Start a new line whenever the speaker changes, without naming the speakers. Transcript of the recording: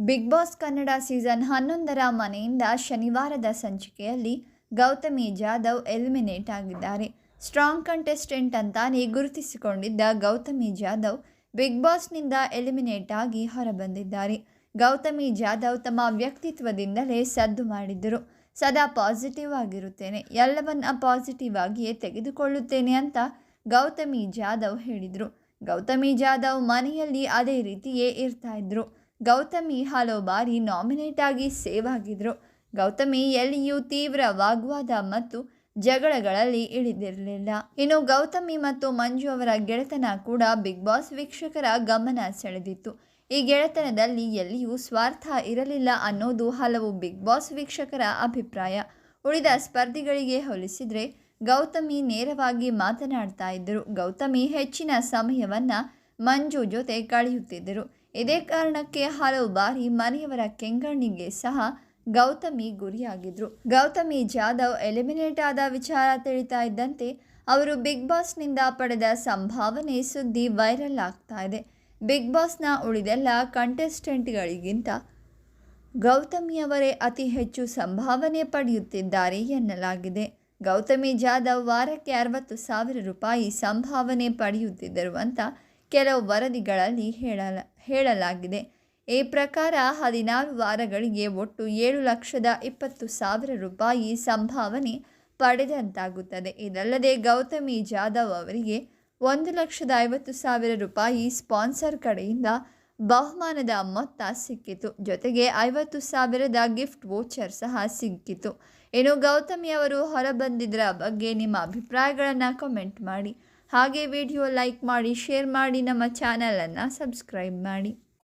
Big boss Kannada season ಹನ್ನೊಂದರ ಮನೆಯಿಂದ ಶನಿವಾರದ ಸಂಚಿಕೆಯಲ್ಲಿ ಗೌತಮಿ ಜಾಧವ್ ಎಲಿಮಿನೇಟ್ ಆಗಿದ್ದಾರೆ. ಸ್ಟ್ರಾಂಗ್ ಕಂಟೆಸ್ಟೆಂಟ್ ಅಂತಾನೆ ಗುರುತಿಸಿಕೊಂಡಿದ್ದ ಗೌತಮಿ ಜಾಧವ್ ಬಿಗ್ ಬಾಸ್ನಿಂದ ಎಲಿಮಿನೇಟ್ ಆಗಿ ಹೊರಬಂದಿದ್ದಾರೆ. ಗೌತಮಿ ಜಾಧವ್ ತಮ್ಮ ವ್ಯಕ್ತಿತ್ವದಿಂದಲೇ ಸದ್ದು ಮಾಡಿದ್ದರು. ಸದಾ ಪಾಸಿಟಿವ್ ಆಗಿರುತ್ತೇನೆ, ಎಲ್ಲವನ್ನ ಪಾಸಿಟಿವ್ ಆಗಿಯೇ ತೆಗೆದುಕೊಳ್ಳುತ್ತೇನೆ ಅಂತ ಗೌತಮಿ ಜಾಧವ್ ಹೇಳಿದರು. ಗೌತಮಿ ಜಾಧವ್ ಮನೆಯಲ್ಲಿ ಅದೇ ರೀತಿಯೇ ಇರ್ತಾ ಇದ್ರು. ಗೌತಮಿ ಹಲವು ಬಾರಿ ನಾಮಿನೇಟ್ ಆಗಿ ಸೇವ್ ಆಗಿದ್ರು. ಗೌತಮಿ ಎಲ್ಲಿಯೂ ತೀವ್ರ ವಾಗ್ವಾದ ಮತ್ತು ಜಗಳಗಳಲ್ಲಿ ಇಳಿದಿರಲಿಲ್ಲ. ಇನ್ನು ಗೌತಮಿ ಮತ್ತು ಮಂಜು ಅವರ ಗೆಳೆತನ ಕೂಡ ಬಿಗ್ ಬಾಸ್ ವೀಕ್ಷಕರ ಗಮನ ಸೆಳೆದಿತ್ತು. ಈ ಗೆಳೆತನದಲ್ಲಿ ಎಲ್ಲಿಯೂ ಸ್ವಾರ್ಥ ಇರಲಿಲ್ಲ ಅನ್ನೋದು ಹಲವು ಬಿಗ್ ಬಾಸ್ ವೀಕ್ಷಕರ ಅಭಿಪ್ರಾಯ. ಉಳಿದ ಸ್ಪರ್ಧಿಗಳಿಗೆ ಹೋಲಿಸಿದರೆ ಗೌತಮಿ ನೇರವಾಗಿ ಮಾತನಾಡ್ತಾ ಇದ್ದರು. ಗೌತಮಿ ಹೆಚ್ಚಿನ ಸಮಯವನ್ನು ಮಂಜು ಜೊತೆ ಕಳೆಯುತ್ತಿದ್ದರು. ಇದೇ ಕಾರಣಕ್ಕೆ ಹಲವು ಬಾರಿ ಮನೆಯವರ ಕೆಂಗಣ್ಣಿಗೆ ಸಹ ಗೌತಮಿ ಗುರಿಯಾಗಿದ್ರು. ಗೌತಮಿ ಜಾಧವ್ ಎಲಿಮಿನೇಟ್ ಆದ ವಿಚಾರ ತಿಳಿತಾ ಇದ್ದಂತೆ ಅವರು ಬಿಗ್ ಬಾಸ್ನಿಂದ ಪಡೆದ ಸಂಭಾವನೆ ಸುದ್ದಿ ವೈರಲ್ ಆಗ್ತಾ ಇದೆ. ಬಿಗ್ ಬಾಸ್ನ ಉಳಿದೆಲ್ಲ ಕಂಟೆಸ್ಟೆಂಟ್ಗಳಿಗಿಂತ ಗೌತಮಿಯವರೇ ಅತಿ ಹೆಚ್ಚು ಸಂಭಾವನೆ ಪಡೆಯುತ್ತಿದ್ದಾರೆ ಎನ್ನಲಾಗಿದೆ. ಗೌತಮಿ ಜಾಧವ್ ವಾರಕ್ಕೆ ಅರವತ್ತು ಸಾವಿರ ರೂಪಾಯಿ ಸಂಭಾವನೆ ಪಡೆಯುತ್ತಿದ್ದರು ಅಂತ ಕೆಲವು ವರದಿಗಳಲ್ಲಿ ಹೇಳಲ, ಹೇಳಲಾಗಿದೆ. ಈ ಪ್ರಕಾರ ಹದಿನಾರು ವಾರಗಳಿಗೆ ಒಟ್ಟು ಏಳು ಲಕ್ಷದ ಇಪ್ಪತ್ತು ಸಾವಿರ ರೂಪಾಯಿ ಸಂಭಾವನೆ ಪಡೆದಂತಾಗುತ್ತದೆ. ಇದಲ್ಲದೆ ಗೌತಮಿ ಜಾಧವ್ ಅವರಿಗೆ ಒಂದು ಲಕ್ಷದ ಐವತ್ತು ಸಾವಿರ ರೂಪಾಯಿ ಸ್ಪಾನ್ಸರ್ ಕಡೆಯಿಂದ ಬಹುಮಾನದ ಮೊತ್ತ ಸಿಕ್ಕಿತು. ಜೊತೆಗೆ ಐವತ್ತು ಸಾವಿರದ ಗಿಫ್ಟ್ ವೋಚರ್ ಸಹ ಸಿಕ್ಕಿತು. ಇನ್ನು ಗೌತಮಿ ಅವರು ಹೊರಬಂದಿದ್ದರ ಬಗ್ಗೆ ನಿಮ್ಮ ಅಭಿಪ್ರಾಯಗಳನ್ನು ಕಮೆಂಟ್ ಮಾಡಿ. ಹಾಗೆ ವಿಡಿಯೋ ಲೈಕ್ ಮಾಡಿ ಶೇರ್ ಮಾಡಿ ನಮ್ಮ ಚಾನಲನ್ನು ಸಬ್ಸ್ಕ್ರೈಬ್ ಮಾಡಿ.